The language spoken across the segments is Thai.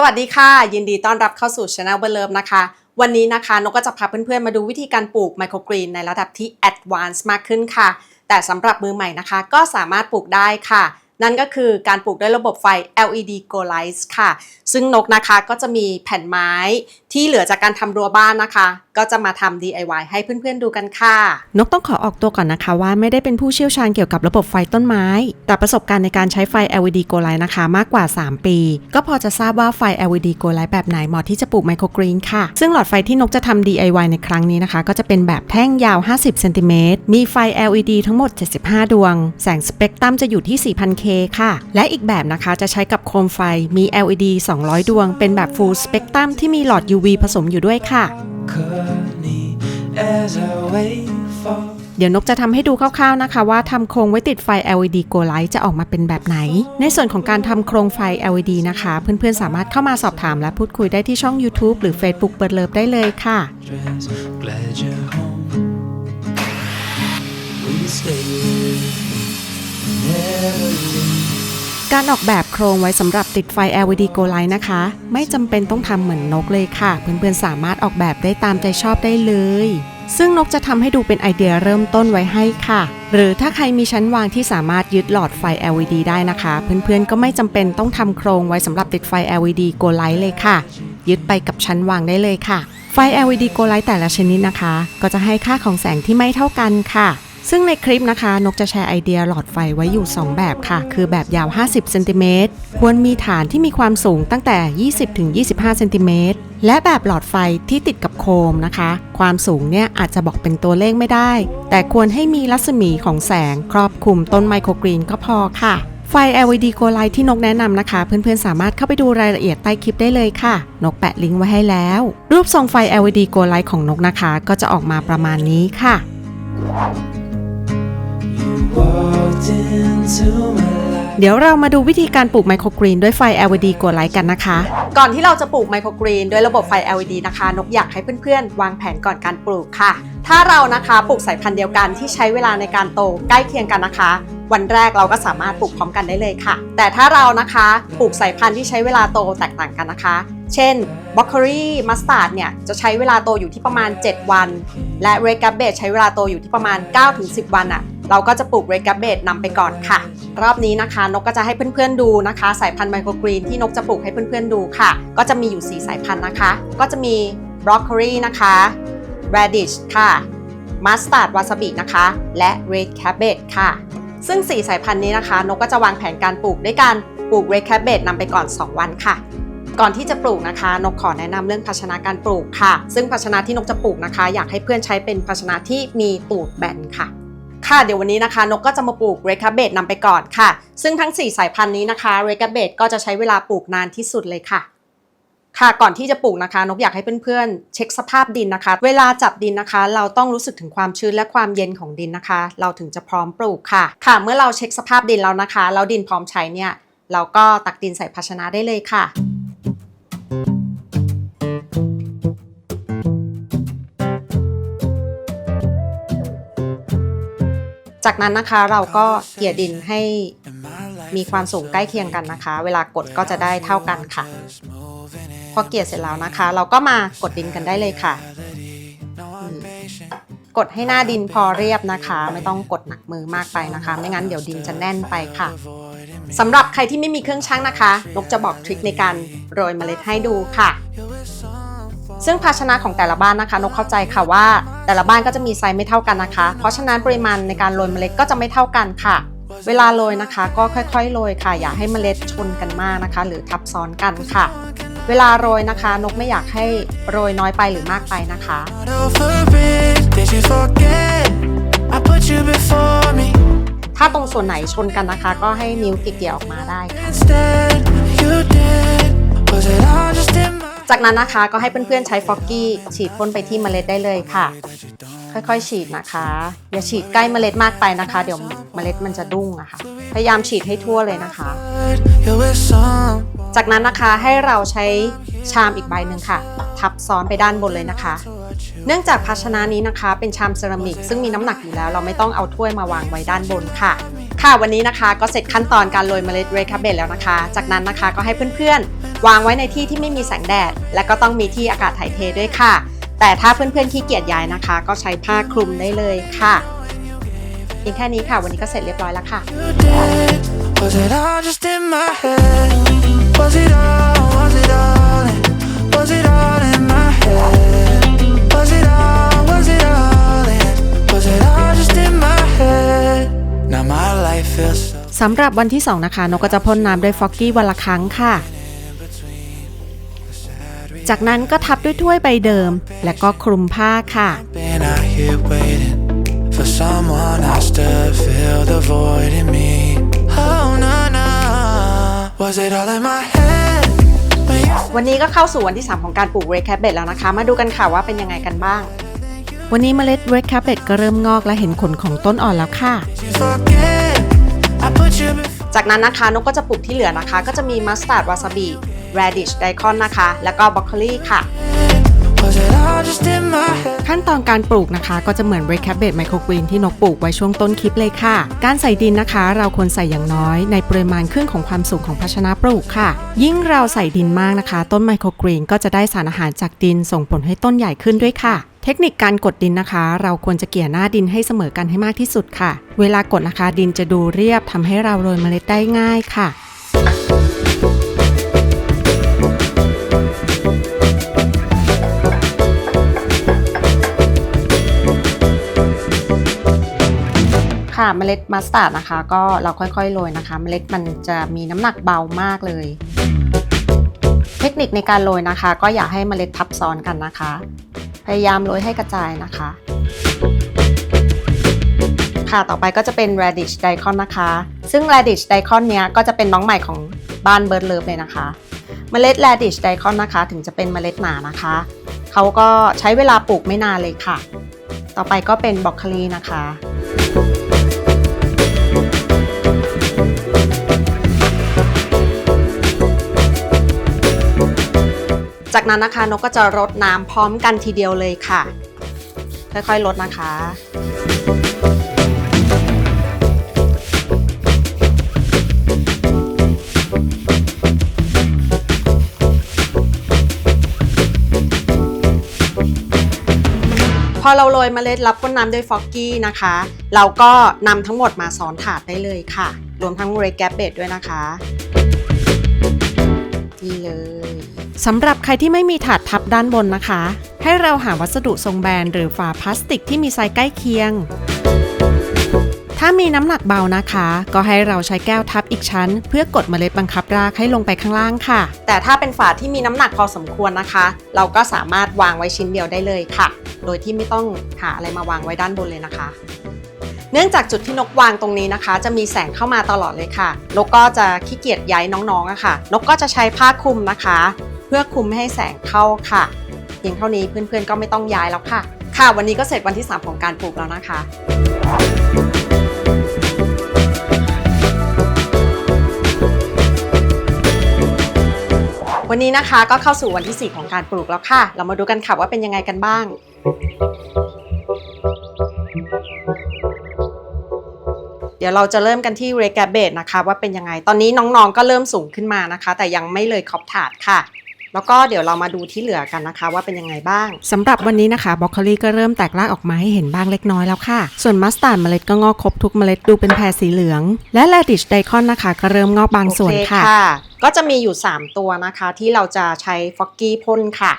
สวัสดีค่ะ ยินดีต้อนรับเข้าสู่ Channel เบอร์เลิฟนะคะ วันนี้นะคะนกก็จะพาเพื่อนๆมาดูวิธีการปลูกไมโครกรีนในระดับที่ Advanced มากขึ้นค่ะ แต่สำหรับมือใหม่นะคะ ก็สามารถปลูกได้ค่ะ นั่นก็คือการปลูกด้วยระบบไฟ LED Go Light ค่ะ ซึ่งนกนะคะก็จะมีแผ่นไม้ที่เหลือจากการทำรั้วบ้านนะคะ ก็จะมาทำ DIY ให้เพื่อนๆดูกันค่ะ นกต้องขอออกตัวก่อนนะคะว่าไม่ได้เป็นผู้เชี่ยวชาญเกี่ยวกับระบบไฟต้นไม้ แต่ประสบการณ์ในการใช้ไฟ LED Go Light นะคะ มากกว่า 3 ปี ก็พอจะทราบว่าไฟ LED Go Light แบบไหนเหมาะที่จะปลูกไมโครกรีนค่ะ ซึ่งหลอดไฟที่นกจะทำ DIY ในครั้งนี้นะคะ ก็จะเป็นแบบแท่งยาว 50 เซนติเมตร มีไฟ LED ทั้งหมด 75 ดวง แสงสเปกตรัมจะอยู่ที่ 4000K ค่ะ และอีกแบบนะคะจะใช้กับโคมไฟมี LED 200 ดวง เป็นแบบ Full Spectrum ที่มีหลอด UV ผสมอยู่ด้วยค่ะ เดี๋ยวนกจะทำให้ดูคร่าวๆนะคะ ว่าทำโครงไว้ติดไฟ LED Go Light จะออกมาเป็นแบบไหน ในส่วนของการทำโครงไฟ LED นะคะ เพื่อนๆสามารถเข้ามาสอบถามและพูดคุยได้ที่ช่อง YouTube หรือ Facebook เปิดเลิฟได้เลยค่ะ การออกแบบโครงไว้สำหรับติดไฟ LED Go Light นะคะ ไม่จำเป็นต้องทำเหมือนนกเลยค่ะ เพื่อนๆสามารถออกแบบได้ตามใจชอบได้เลย ซึ่งนกจะทำให้ดูเป็นไอเดียเริ่มต้นไว้ให้ค่ะ หรือถ้าใครมีชั้นวางที่สามารถยึดหลอดไฟ LED ได้นะคะ เพื่อนๆก็ไม่จำเป็นต้องทำโครงไว้สำหรับติดไฟ LED Go Light เลยค่ะ ยึดไปกับชั้นวางได้เลยค่ะ ไฟ LED Go Light แต่ละชนิดนะคะ ก็จะให้ค่าของแสงที่ไม่เท่ากันค่ะ ซึ่งในคลิปนะคะ นกจะแชร์ไอเดียหลอดไฟไว้อยู่ 2 แบบค่ะ คือแบบยาว 50เซนติเมตรควรมีฐานที่มีความสูงตั้งแต่ 20-25เซนติเมตรและแบบหลอดไฟที่ติดกับโคมนะคะ ความสูงเนี่ยอาจจะบอกเป็นตัวเลขไม่ได้ แต่ควรให้มีรัศมีของแสงครอบคลุมต้นไมโครกรีนก็พอค่ะ ไฟ LED Go Light ที่นกแนะนำนะคะ เพื่อนๆสามารถเข้าไปดูรายละเอียดใต้คลิปได้เลยค่ะ นกแปะลิงก์ไว้ให้แล้ว รูปทรงไฟ LED Go Light ของนกนะคะ ก็จะออกมาประมาณนี้ค่ะ เดี๋ยวเรามาดูวิธีการปลูกไมโครกรีนด้วยไฟ LED Go Light กันนะคะ ก่อนที่เราจะปลูกไมโครกรีนด้วยระบบไฟ LED นะคะ นกอยากให้เพื่อนๆ วางแผนก่อนการปลูกค่ะ ถ้าเรานะคะปลูกสายพันธุ์เดียวกันที่ใช้เวลาในการโตใกล้เคียงกันนะคะ วันแรกเราก็สามารถปลูกพร้อมกันได้เลยค่ะ แต่ถ้าเรานะคะปลูกสายพันธุ์ที่ใช้เวลาโตแตกต่างกันนะคะ เช่นบล็อกเกอรี่มัสตาร์ดเนี่ยจะใช้เวลาโตอยู่ที่ประมาณ 7 วัน และเรกั b เบ e ใช้เวลาโตอยู่ที่ประมาณ 9-10 วันอะเราก็จะปลูกเรกั b เบ e นำไปก่อนค่ะ รอบนี้นะคะ นกก็จะให้เพื่อนๆดูนะคะ สายพันธุ์ไมโครกรีนที่นกจะปลูกให้เพื่อนๆดูค่ะ ก็จะมีอยู่ 4 สายพันธุ์นะคะ ก็จะมีบรอกโคลีนะคะ radish ค่ะมัสตาร์ดวาซาบินะคะ และ red cabbage ค่ะ ซึ่ง 4 สายพันธุ์นี้นะคะ นกก็จะวางแผนการปลูกด้วยการปลูก red cabbage นำไปก่อน 2 วันค่ะ ก่อนที่จะปลูกนะคะ นกขอแนะนำเรื่องภาชนะการปลูกค่ะ ซึ่งภาชนะที่นกจะปลูกนะคะ อยากให้เพื่อนใช้เป็นภาชนะที่มีตูดแบนค่ะ ค่ะเดี๋ยววันนี้นะคะ นกก็จะมาปลูกเรคาเบตนำไปก่อนค่ะ ซึ่งทั้ง 4 สายพันธุ์นี้นะคะเรคาเบตก็จะใช้เวลาปลูกนานที่สุดเลยค่ะค่ะก่อนที่จะปลูกนะคะ นกอยากให้เพื่อนๆเช็คสภาพดินนะคะ เวลาจับดินนะคะ เราต้องรู้สึกถึงความชื้นและความเย็นของดินนะคะ เราถึงจะพร้อมปลูกค่ะ ค่ะ เมื่อเราเช็คสภาพดินแล้วนะคะแล้วดินพร้อมใช้เนี่ย เราก็ตักดินใส่ภาชนะได้เลยค่ะ จากนั้นนะคะเราก็เกลี่ยดินให้มีความสูงใกล้เคียงกันนะคะ เวลากดก็จะได้เท่ากันค่ะ พอเกลี่ยเสร็จแล้วนะคะ เราก็มากดดินกันได้เลยค่ะ กดให้หน้าดินพอเรียบนะคะ ไม่ต้องกดหนักมือมากไปนะคะ ไม่งั้นเดี๋ยวดินจะแน่นไปค่ะสำหรับใครที่ไม่มีเครื่องชั่งนะคะนกจะบอกทริคในการโรยเมล็ดให้ดูค่ะ ซึ่งภาชนะของแต่ละบ้านนะคะนกเข้าใจค่ะว่า แต่ละบ้านก็จะมีไซส์ไม่เท่ากันนะคะ เพราะฉะนั้นปริมาณในการโรยเมล็ดก็จะไม่เท่ากันค่ะ เวลาโรยนะคะ ก็ค่อยๆโรยค่ะ อย่าให้เมล็ดชนกันมากนะคะ หรือทับซ้อนกันค่ะ เวลาโรยนะคะ นกไม่อยากให้โรยน้อยไปหรือมากไปนะคะถ้าตรงส่วนไหนชนกันนะคะ ก็ให้นิ้วเกี่ยๆออกมาได้ค่ะ จากนั้นนะคะก็ให้เพื่อนๆใช้ฟอกกี้ฉีดพ่นไปที่เมล็ดได้เลยค่ะ ค่อยๆ ฉีดนะคะ อย่าฉีดใกล้เมล็ดมากไปนะคะ เดี๋ยวเมล็ดมันจะดุ้งอะค่ะ พยายามฉีดให้ทั่วเลยนะคะ จากนั้นนะคะให้เราใช้ชามอีกใบหนึ่งค่ะ ทับซ้อนไปด้านบนเลยนะคะ เนื่องจากภาชนะนี้นะคะ เป็นชามเซรามิก ซึ่งมีน้ำหนักอยู่แล้ว เราไม่ต้องเอาถ้วยมาวางไว้ด้านบนค่ะ ค่ะวันนี้นะคะก็เสร็จขั้นตอนการโรยเมล็ดเรคาเบตแล้วนะคะ จากนั้นนะคะก็ให้เพื่อนๆ วางไว้ในที่ที่ไม่มีแสงแดด และก็ต้องมีที่อากาศถ่ายเทด้วยค่ะ แต่ถ้าเพื่อนๆขี้เกียจย้ายนะคะ ก็ใช้ผ้าคลุมได้เลยค่ะเพียงแค่นี้ค่ะ วันนี้ก็เสร็จเรียบร้อยแล้วค่ะ สำหรับวันที่ 2 นะคะ นกก็จะพ่นน้ำด้วยฟอกกี้วันละครั้งค่ะ จากนั้นก็ทับด้วยถ้วยใบเดิม และก็คลุมผ้าค่ะ been out here waiting for someone else to fill the void in me. Oh no no, was it all in my head? When you วันนี้ก็เข้าสู่วันที่ 3 ของการปลูกเรคาเบตแล้วนะคะ มาดูกันค่ะว่าเป็นยังไงกันบ้าง วันนี้เมล็ดเรดแคปเปตก็เริ่มงอกและเห็นขนของต้นอ่อนแล้วค่ะ forget, I put you before. จากนั้นนะคะนกก็จะปลูกที่เหลือนะคะ ก็จะมีมัสตาร์ดวาซาบิแรดิชไดคอนนะคะ แล้วก็บรอกโคลีค่ะ Was it all just in my head? ขั้นตอนการปลูกนะคะ ก็จะเหมือนเรดแคปเบตไมโครกรีนที่นกปลูกไว้ช่วงต้นคลิปเลยค่ะ การใส่ดินนะคะ เราควรใส่อย่างน้อยในปริมาณครึ่งของความสูงของภาชนะปลูกค่ะ ยิ่งเราใส่ดินมากนะคะ ต้นไมโครกรีนก็จะได้สารอาหารจากดินส่งผลให้ต้นใหญ่ขึ้นด้วยค่ะเทคนิคการกดดินนะคะ เราควรจะเกี่ยหน้าดินให้เสมอกันให้มากที่สุดค่ะ เวลากดนะคะดินจะดูเรียบทำให้เราโรยเมล็ดได้ง่ายค่ะค่ะเมล็ดมัสตาร์ดนะคะ ก็เราค่อยๆโรยนะคะ เมล็ดมันจะมีน้ำหนักเบามากเลย เทคนิคในการโรยนะคะ ก็อย่าให้เมล็ดทับซ้อนกันนะคะ พยายามโรยให้กระจายนะคะ ค่ะต่อไปก็จะเป็น radish daikon นะคะ ซึ่ง radish daikon เนี้ยก็จะเป็นน้องใหม่ของบ้านเบิร์ดเลิฟเลยนะคะเมล็ด radish daikon นะคะ ถึงจะเป็นเมล็ดหนานะคะเขาก็ใช้เวลาปลูกไม่นานเลยค่ะ ต่อไปก็เป็นบรอกโคลีนะคะ จากนั้นนะคะนกก็จะรดน้ำพร้อมกันทีเดียวเลยค่ะ ค่อยๆลดนะคะพอเราโรยเมล็ดรับต้นน้ำด้วยฟอกกี้นะคะ เราก็นำทั้งหมดมาซ้อนถาดได้เลยค่ะ รวมทั้งเรดแกปเบดด้วยนะคะ นี่เลย สำหรับใครที่ไม่มีถาดทับด้านบนนะคะ ให้เราหาวัสดุทรงแบนหรือฝาพลาสติกที่มีไซส์ใกล้เคียง ถ้ามีน้ำหนักเบานะคะ ก็ให้เราใช้แก้วทับอีกชั้น เพื่อกดเมล็ดบังคับรากให้ลงไปข้างล่างค่ะ แต่ถ้าเป็นฝาที่มีน้ำหนักพอสมควรนะคะ เราก็สามารถวางไว้ชิ้นเดียวได้เลยค่ะ โดยที่ไม่ต้องหาอะไรมาวางไว้ด้านบนเลยนะคะเนื่องจากจุดที่นกวางตรงนี้นะคะ จะมีแสงเข้ามาตลอดเลยค่ะ นกก็จะขี้เกียจย้ายน้องๆอะค่ะ นกก็จะใช้ผ้าคลุมนะคะ เพื่อคุมไม่ให้แสงเข้าค่ะ เพียงเท่านี้เพื่อนๆก็ไม่ต้องย้ายแล้วค่ะ ค่ะ วันนี้ก็เสร็จวันที่ 3 ของการปลูกแล้วนะคะวันนี้นะคะก็เข้าสู่วันที่ 4 ของการปลูกแล้วค่ะ เรามาดูกันค่ะว่าเป็นยังไงกันบ้าง เดี๋ยวเราจะเริ่มกันที่เรกาเบตนะคะ ว่าเป็นยังไง ตอนนี้น้องๆก็เริ่มสูงขึ้นมานะคะ แต่ยังไม่เลยขอบถาดค่ะ แล้วก็เดี๋ยวเรามาดูที่เหลือกันนะคะ ว่าเป็นยังไงบ้างสำหรับวันนี้นะคะบรอกโคลีก็เริ่มแตกรากออกมาให้เห็นบ้างเล็กน้อยแล้วค่ะ ส่วนมัสตาร์ดเมล็ดก็งอกครบทุกเมล็ดดูเป็นแพรสีเหลือง และแรดิชไดคอนนะคะ ก็เริ่มงอกบางส่วนโอเค่ะ ก็จะมีอยู่ 3 ตัวนะคะ ที่เราจะใช้ฟอกกี้พ่นค่ะ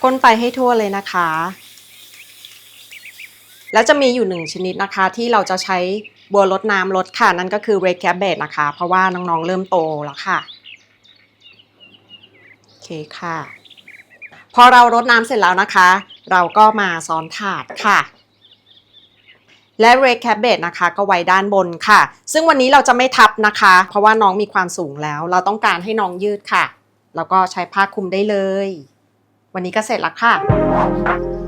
พ่นไปให้ทั่วเลยนะคะ แล้วจะมีอยู่หนึ่งชนิดนะคะที่เราจะใช้ บัวลดน้ำลดค่ะ นั่นก็คือเร d แค b เบ e นะคะ เพราะว่าน้องๆเริ่มโตแล้วค่ะ โอเคค่ะ พอเรารดน้ำเสร็จแล้วนะคะ เราก็มาซ้อนถาดค่ะและ red cabbage นะคะก็ไว้ด้านบนค่ะ ซึ่งวันนี้เราจะไม่ทับนะคะ เพราะว่าน้องมีความสูงแล้ว เราต้องการให้น้องยืดค่ะ แล้วก็ใช้ผ้าคลุมได้เลย วันนี้ก็เสร็จแล้วค่ะ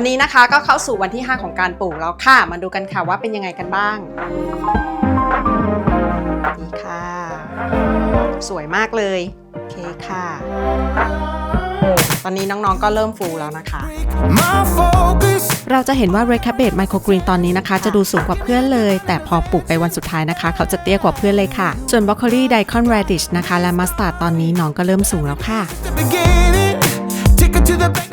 วันนี้นะคะก็เข้าสู่วันที่ 5 ของการปลูกแล้วค่ะ มาดูกันค่ะว่าเป็นยังไงกันบ้างนี่ค่ะ สวยมากเลย โอเคค่ะ ตอนนี้น้องๆก็เริ่มฟูแล้วนะคะเราจะเห็นว่า Red Cabbage Microgreen ตอนนี้นะคะ จะดูสูงกว่าเพื่อนเลย แต่พอปลูกไปวันสุดท้ายนะคะ เขาจะเตี้ยกว่าเพื่อนเลยค่ะ ส่วน Broccoli Daikon Radish นะคะ และ Mustard ตอนนี้น้องก็เริ่มสูงแล้วค่ะ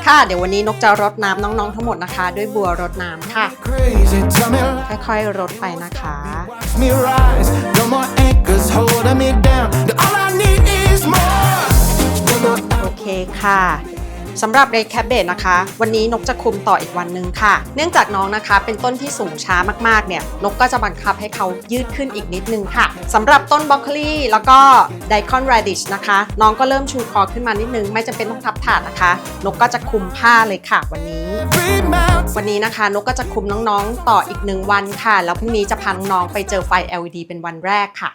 ค่ะเดี๋ยววันนี้นกจะรดน้ำน้องๆทั้งหมดนะคะ ด้วยบัวรดน้ำค่ะ Crazy. Tell me lies. ค่อยๆรดไปนะคะ Watch me rise. No more anchors holding me down. All I need is more. No more โอเคค่ะ สำหรับเรดแค b เบ e นะคะ วันนี้นกจะคุมต่ออีกวันหนึ่งค่ะ เนื่องจากน้องนะคะ เป็นต้นที่สูงช้ามากๆเนี่ยนกก็จะบังคับให้เขายืดขึ้นอีกนิดนึงค่ะสำหรับต้นบรอกโคลีแล้วก็ไดคอน a รดิชนะคะ น้องก็เริ่มชูคอขึ้นมานิดนึง ไม่จำเป็นต้องทับถาดนะคะ นกก็จะคุมผ้าเลยค่ะวันนี้ วันนี้นะคะ นกก็จะคุมน้องๆต่ออีกหนึ่งวันค่ะ แล้วพรุ่งนี้จะพาน้องๆไปเจอไฟ LED เป็นวันแรกค่ะ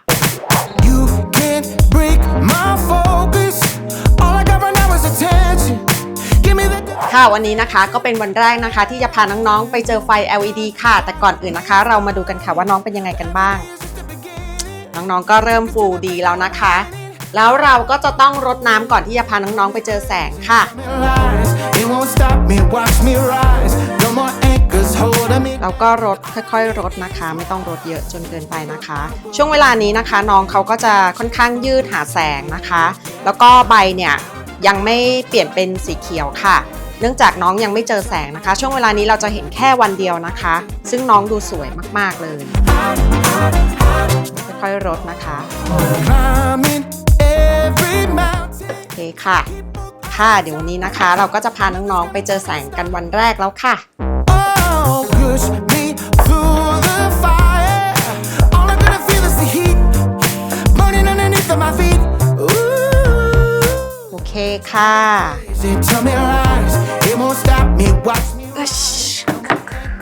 You can't break my focus. All I got right now is attention. ค่ะวันนี้นะคะก็เป็นวันแรกนะคะ ที่จะพาน้องๆ ไปเจอไฟ LED ค่ะ แต่ก่อนอื่นนะคะ เรามาดูกันค่ะว่าน้องเป็นยังไงกันบ้าง น้องๆก็เริ่มฟูดีแล้วนะคะ แล้วเราก็จะต้องรดน้ำก่อนที่จะพาน้องๆไปเจอแสงค่ะ Lies. It won't stop me. Watch me rise. No more anchors holding me. แล้วก็รดค่อยๆรดนะคะ ไม่ต้องรดเยอะจนเกินไปนะคะ ช่วงเวลานี้นะคะ น้องเขาก็จะค่อนข้างยืดหาแสงนะคะ แล้วก็ใบเนี่ย ยังไม่เปลี่ยนเป็นสีเขียวค่ะ เนื่องจากน้องยังไม่เจอแสงนะคะ ช่วงเวลานี้เราจะเห็นแค่วันเดียวนะคะ ซึ่งน้องดูสวยมากๆเลยค่อยๆรดนะคะโอเคค่ะ ค่ะเดี๋ยววันนี้นะคะ เราก็จะพาน้องๆไปเจอแสงกันวันแรกแล้วค่ะ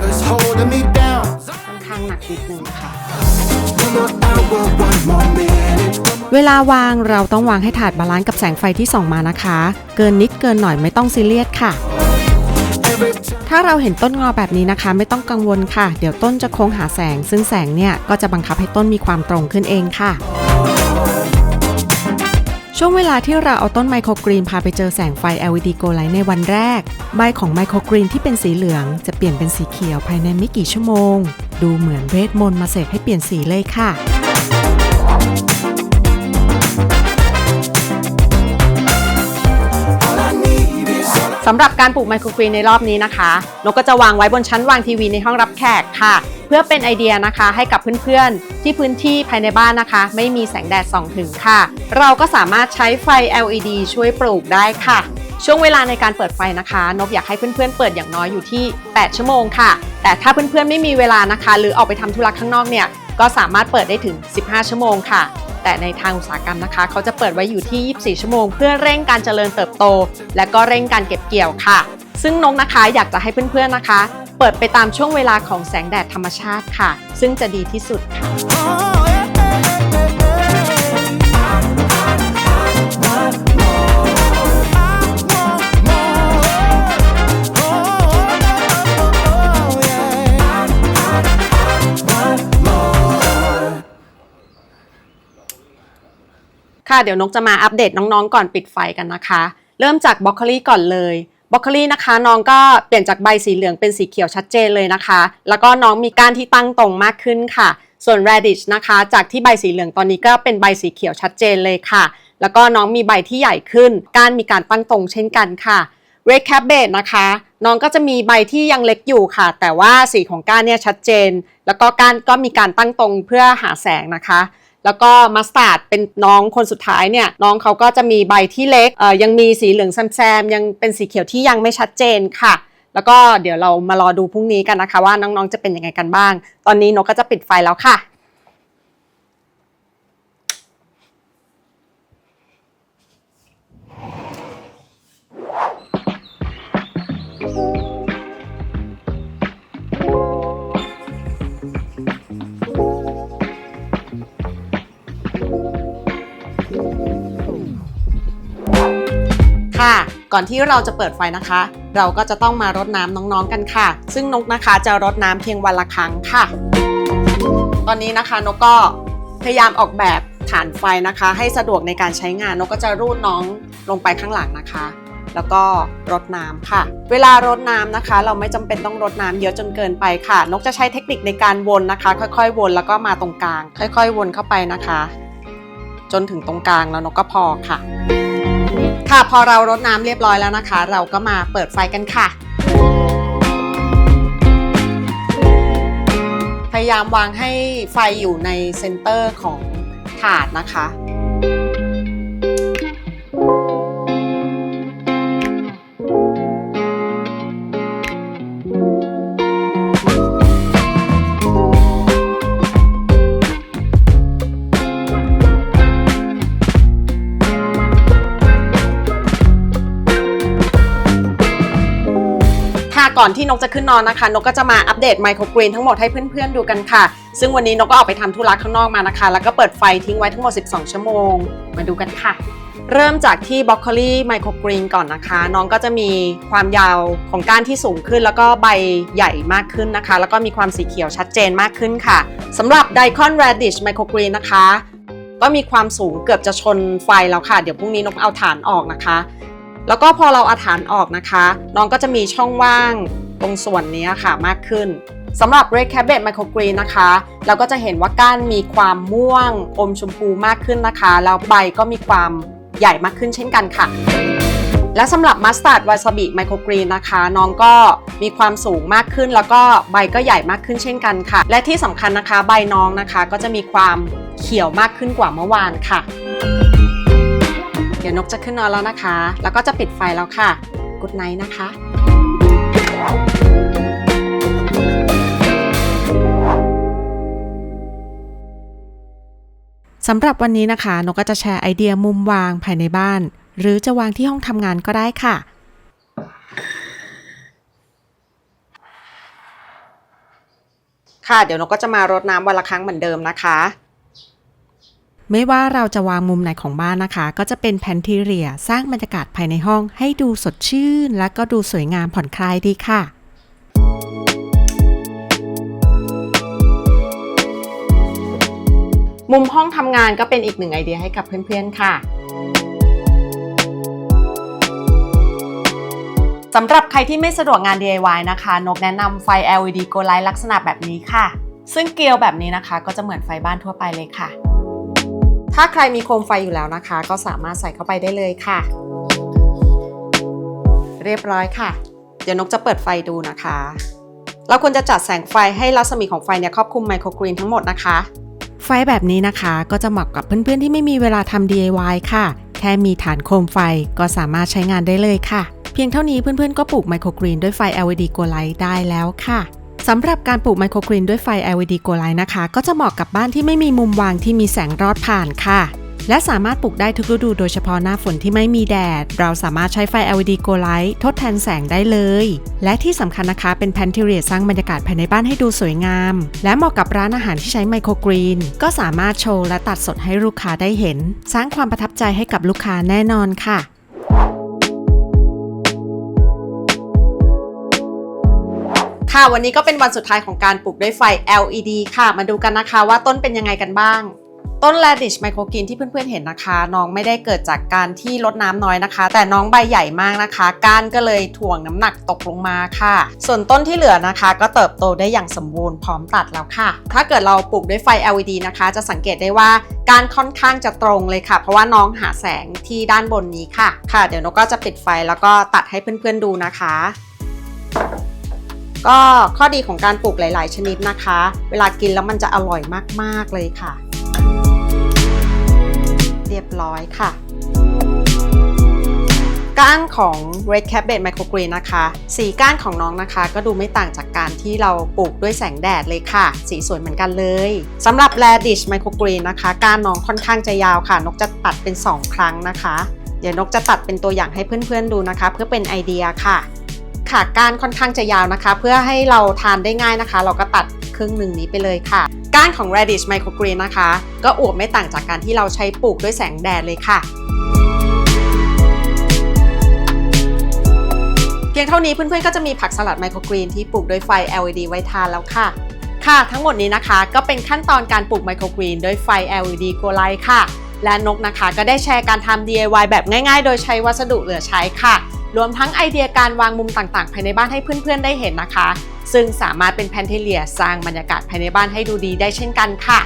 It's holding me down. ค่อนข้างหนักนิดนึงค่ะ One more hour, one more minute. เวลาวางเราต้องวางให้ถาดบาลานซ์กับแสงไฟที่ส่องมานะคะ เกินนิดเกินหน่อยไม่ต้องซีเรียสค่ะ Every time ถ้าเราเห็นต้นงอแบบนี้นะคะ ไม่ต้องกังวลค่ะ เดี๋ยวต้นจะโค้งหาแสง ซึ่งแสงเนี่ย ก็จะบังคับให้ต้นมีความตรงขึ้นเองค่ะ ช่วงเวลาที่เราเอาต้นไมโครกรีนพาไปเจอแสงไฟ LED Go Light ในวันแรก ใบของไมโครกรีนที่เป็นสีเหลือง จะเปลี่ยนเป็นสีเขียวภายในไม่กี่ชั่วโมง ดูเหมือนเวทมนต์มาเสกให้เปลี่ยนสีเลยค่ะ สำหรับการปลูกไมโครกรีนในรอบนี้นะคะนกก็จะวางไว้บนชั้นวางทีวีในห้องรับแขกค่ะ เพื่อเป็นไอเดียนะคะให้กับเพื่อนๆ ที่พื้นที่ภายในบ้านนะคะ ไม่มีแสงแดดส่องถึงค่ะ เราก็สามารถใช้ไฟ LED ช่วยปลูกได้ค่ะ ช่วงเวลาในการเปิดไฟนะคะ นกอยากให้เพื่อนๆ เปิดอย่างน้อยอยู่ที่ 8 ชั่วโมงค่ะ แต่ถ้าเพื่อนๆ ไม่มีเวลานะคะ หรือออกไปทำธุระข้างนอกเนี่ยก็สามารถเปิดได้ถึง 15 ชั่วโมงค่ะ แต่ในทางอุตสาหกรรมนะคะ เขาจะเปิดไว้อยู่ที่ 24 ชั่วโมง เพื่อเร่งการเจริญเติบโต และก็เร่งการเก็บเกี่ยวค่ะ ซึ่งนกนะคะอยากจะให้เพื่อนๆนะคะ เปิดไปตามช่วงเวลาของแสงแดดธรรมชาติค่ะ ซึ่งจะดีที่สุดค่ะ ค่ะเดี๋ยวนกจะมาอัปเดตน้องๆก่อนปิดไฟกันนะคะ เริ่มจากบรอกโคลีก่อนเลยบรอกโคลีนะคะน้องก็เปลี่ยนจากใบสีเหลืองเป็นสีเขียวชัดเจนเลยนะคะ แล้วก็น้องมีก้านที่ตั้งตรงมากขึ้นค่ะ ส่วน radish นะคะ จากที่ใบสีเหลืองตอนนี้ก็เป็นใบสีเขียวชัดเจนเลยค่ะ แล้วก็น้องมีใบที่ใหญ่ขึ้น ก้านมีการตั้งตรงเช่นกันค่ะ red cabbage นะคะ น้องก็จะมีใบที่ยังเล็กอยู่ค่ะ แต่ว่าสีของก้านเนี่ยชัดเจน แล้วก็ก้านก็มีการตั้งตรงเพื่อหาแสงนะคะ แล้วก็มัสตาร์ดเป็นน้องคนสุดท้ายเนี่ยน้องเขาก็จะมีใบที่เล็กเอ่อยังมีสีเหลืองแซมๆยังเป็นสีเขียวที่ยังไม่ชัดเจนค่ะ แล้วก็เดี๋ยวเรามารอดูพรุ่งนี้กันนะคะ ว่าน้องๆจะเป็นยังไงกันบ้าง ตอนนี้นกก็จะปิดไฟแล้วค่ะ ก่อนที่เราจะเปิดไฟนะคะ เราก็จะต้องมารดน้ำน้องๆกันค่ะ ซึ่งนกนะคะจะรดน้ำเพียงวันละครั้งค่ะ ตอนนี้นะคะนกก็พยายามออกแบบฐานไฟนะคะ ให้สะดวกในการใช้งานนกก็จะรูดน้องลงไปข้างหลังนะคะ แล้วก็รดน้ำค่ะ เวลารดน้ำนะคะ เราไม่จำเป็นต้องรดน้ำเยอะจนเกินไปค่ะ นกจะใช้เทคนิคในการวนนะคะ ค่อยๆ วนแล้วก็มาตรงกลาง ค่อย ๆ วนเข้าไปนะคะ จนถึงตรงกลางแล้วนกก็พอค่ะ ค่ะพอเรารดน้ำเรียบร้อยแล้วนะคะ เราก็มาเปิดไฟกันค่ะ พยายามวางให้ไฟอยู่ในเซนเตอร์ของถาดนะคะ ก่อนที่นกจะขึ้นนอนนะคะ นกก็จะมาอัปเดตไมโครกรีนทั้งหมดให้เพื่อนๆดูกันค่ะ ซึ่งวันนี้นกก็ออกไปทำธุระข้างนอกมานะคะ แล้วก็เปิดไฟทิ้งไว้ทั้งหมด 12 ชั่วโมง มาดูกันค่ะ เริ่มจากที่บล็อกโคลี่ไมโครกรีนก่อนนะคะ น้องก็จะมีความยาวของก้านที่สูงขึ้น แล้วก็ใบใหญ่มากขึ้นนะคะ แล้วก็มีความสีเขียวชัดเจนมากขึ้นค่ะสำหรับไดคอนแรดดิชไมโครกรีนนะคะก็มีความสูงเกือบจะชนไฟแล้วค่ะ เดี๋ยวพรุ่งนี้นกเอาฐานออกนะคะ แล้วก็พอเราเอาฐานออกนะคะ น้องก็จะมีช่องว่างตรงส่วนนี้ค่ะมากขึ้นสำหรับ Red Cabbage Microgreen นะคะ เราก็จะเห็นว่าก้านมีความม่วงอมชมพูมากขึ้นนะคะ แล้วใบก็มีความใหญ่มากขึ้นเช่นกันค่ะ และสำหรับ Mustard Wasabi Microgreen นะคะ น้องก็มีความสูงมากขึ้น แล้วก็ใบก็ใหญ่มากขึ้นเช่นกันค่ะ และที่สำคัญนะคะใบน้องนะคะ ก็จะมีความเขียวมากขึ้นกว่าเมื่อวานค่ะ เดี๋ยวนกจะขึ้นนอนแล้วนะคะ แล้วก็จะปิดไฟแล้วค่ะ กุดไนท์นะคะสำหรับวันนี้นะคะ นกก็จะแชร์ไอเดียมุมวางภายในบ้าน หรือจะวางที่ห้องทำงานก็ได้ค่ะ ค่ะเดี๋ยวนกก็จะมารดน้ำวันละครั้งเหมือนเดิมนะคะ ไม่ว่าเราจะวางมุมไหนของบ้านนะคะ ก็จะเป็นแพนทีเรียสร้างบรรยากาศภายในห้อง ให้ดูสดชื่น และก็ดูสวยงามผ่อนคลายดีค่ะมุมห้องทำงานก็เป็นอีกหนึ่งไอเดียให้กับเพื่อนๆค่ะสำหรับใครที่ไม่สะดวกงาน DIY นะคะนกแนะนำไฟ LED Go Light ลักษณะแบบนี้ค่ะ ซึ่งเกลียวแบบนี้นะคะ ก็จะเหมือนไฟบ้านทั่วไปเลยค่ะ ถ้าใครมีโคมไฟอยู่แล้วนะคะ ก็สามารถใส่เข้าไปได้เลยค่ะ เรียบร้อยค่ะ เดี๋ยวนกจะเปิดไฟดูนะคะ เราควรจะจัดแสงไฟให้รัศมีของไฟเนี่ยครอบคลุมไมโครกรีนทั้งหมดนะคะ ไฟแบบนี้นะคะก็จะเหมาะกับเพื่อนๆที่ไม่มีเวลาทำ DIY ค่ะ แค่มีฐานโคมไฟก็สามารถใช้งานได้เลยค่ะ เพียงเท่านี้เพื่อนๆก็ปลูกไมโครกรีนด้วยไฟ LED Go Light ได้แล้วค่ะ สำหรับการปลูกไมโครกรีนด้วยไฟ LED Go Light นะคะ ก็จะเหมาะกับบ้านที่ไม่มีมุมวางที่มีแสงรอดผ่านค่ะ และสามารถปลูกได้ทุกฤดูโดยเฉพาะหน้าฝนที่ไม่มีแดด เราสามารถใช้ไฟ LED Go Light ทดแทนแสงได้เลย และที่สำคัญนะคะเป็นแพนทิเรียสร้างบรรยากาศภายในบ้านให้ดูสวยงาม และเหมาะกับร้านอาหารที่ใช้ไมโครกรีน ก็สามารถโชว์และตัดสดให้ลูกค้าได้เห็น สร้างความประทับใจให้กับลูกค้าแน่นอนค่ะ ค่ะ วันนี้ก็เป็นวันสุดท้ายของการปลูกด้วยไฟ LED ค่ะ มาดูกันนะคะว่าต้นเป็นยังไงกันบ้าง ต้น radish ไมโครกินที่เพื่อนๆเห็นนะคะ น้องไม่ได้เกิดจากการที่ลดน้ำน้อยนะคะ แต่น้องใบใหญ่มากนะคะ ก้านก็เลยถ่วงน้ำหนักตกลงมาค่ะ ส่วนต้นที่เหลือนะคะ ก็เติบโตได้อย่างสมบูรณ์พร้อมตัดแล้วค่ะ ถ้าเกิดเราปลูกด้วยไฟ LED นะคะ จะสังเกตได้ว่ากานค่อนข้างจะตรงเลยค่ะ เพราะว่าน้องหาแสงที่ด้านบนนี้ค่ะ ค่ะ เดี๋ยวนกก็จะปิดไฟแล้วก็ตัดให้เพื่อนๆดูนะคะ ก็ข้อดีของการปลูกหลาย ๆ ชนิดนะคะ เวลากินแล้วมันจะอร่อยมาก ๆ เลยค่ะ เรียบร้อยค่ะ ก้านของ Red Cabbage Microgreen นะคะ สีก้านของน้องนะคะ ก็ดูไม่ต่างจากการที่เราปลูกด้วยแสงแดดเลยค่ะ สีสวยเหมือนกันเลยสำหรับ Radish Microgreen นะคะ ก้านน้องค่อนข้างจะยาวค่ะ นกจะตัดเป็น 2 ครั้งนะคะ เดี๋ยวนกจะตัดเป็นตัวอย่างให้เพื่อน ๆ ดูนะคะ เพื่อเป็นไอเดียค่ะ ค่ะก้านค่อนข้างจะยาวนะคะ เพื่อให้เราทานได้ง่ายนะคะ เราก็ตัดครึ่งหนึ่งนี้ไปเลยค่ะ ก้านของ radish microgreen นะคะ ก็อวบไม่ต่างจากการที่เราใช้ปลูกด้วยแสงแดดเลยค่ะเพียงเท่านี้เพื่อนๆก็จะมีผักสลัดไมโครกรีนที่ปลูกด้วยไฟ LED ไว้ทานแล้วค่ะ ค่ะทั้งหมดนี้นะคะ ก็เป็นขั้นตอนการปลูกไมโครกรีนด้วยไฟ LED Go Light ค่ะ และนกนะคะก็ได้แชร์การทำ DIY แบบง่ายๆ โดยใช้วัสดุเหลือใช้ค่ะ รวมทั้งไอเดียการวางมุมต่างๆ ภายในบ้านให้เพื่อนๆได้เห็นนะคะ ซึ่งสามารถเป็นแพนเทเลียสร้างบรรยากาศภายในบ้านให้ดูดีได้เช่นกันค่ะ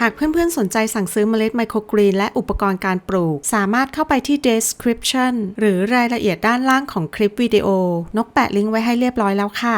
หากเพื่อนๆ สนใจสั่งซื้อเมล็ดไมโครกรีนและอุปกรณ์การปลูก สามารถเข้าไปที่ description หรือรายละเอียดด้านล่างของคลิปวิดีโอนกแปะลิงก์ไว้ให้เรียบร้อยแล้วค่ะ